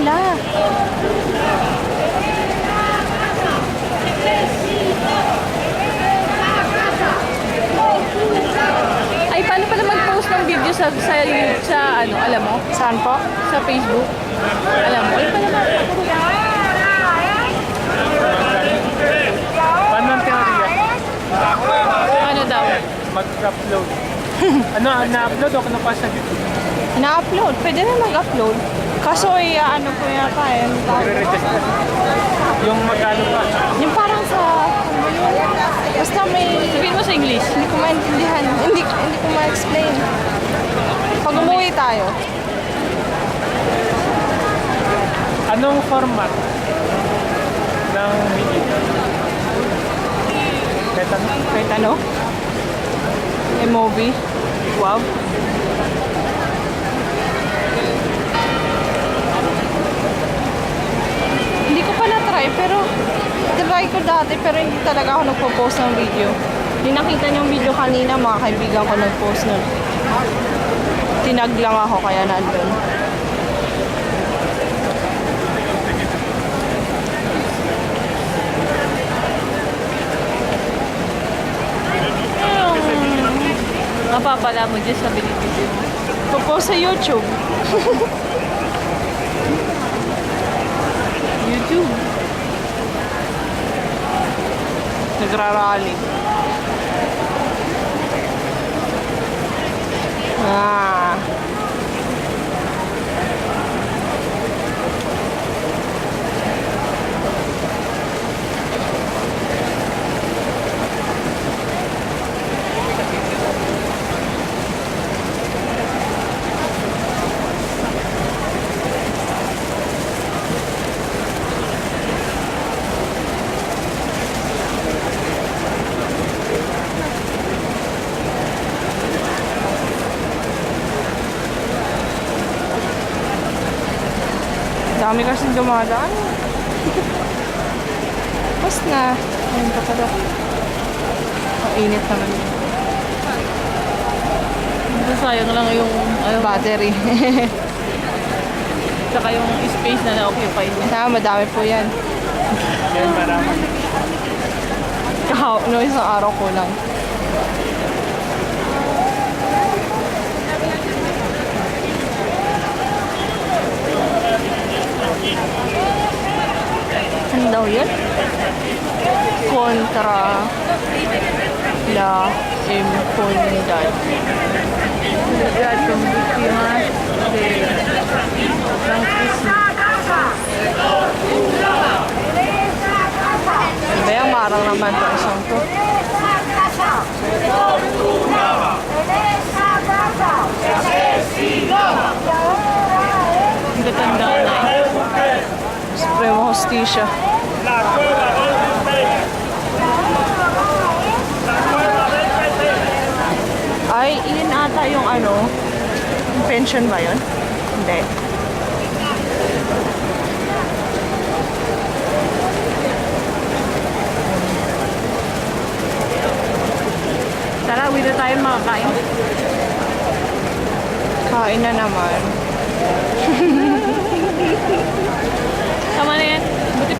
nila. Ay, paano pala mag-post ng video sa, sa, sa ano, alam mo? Saan po? Sa Facebook? Alam mo? Ay, pala teorya? Ano daw? Mag-upload. ano, na-upload o na pa sa YouTube? Na-upload. Pwede na mag-upload. Kaso, eh, ano po yata eh. Yung magkano pa? Yung parang sa... Basta may... Sabihin mo sa English. Hindi ko maintindihan. Hindi, hindi ko ma-explain. Pag umuwi tayo, Anong format ng video? Kahit ano? kahit ano, a movie, wow. Hindi pero try ko dati, pero hindi talaga ako nagpo-post ng video. Hindi nakita niyong video kanina, mga kaibigan ko nag-post nun. Tinag lang ako, kaya nandun. Mapapala mo dyan sa binibidyo mo. Po-post sa. YouTube. граралі. Dami kasing dumadaan. Tapos na. Ayun pa pala. Ang init naman. Ito sayang lang yung, ano, Battery. saka yung space na na-occupy niya. ah, madami po yan. Yan, marami. Kahaw, no, isang araw ko lang. Ano daw yun? Kontra la impunidad. Agad kung biktima de racismo. Ano ba yan? Marang naman to isang to. Ang gatanda na eh. Supremo Justicia. Ay, yun ata yung ano, pension ba yun? Hindi. Tara, uwi tayo makakain. Kain na naman. Tama na yan.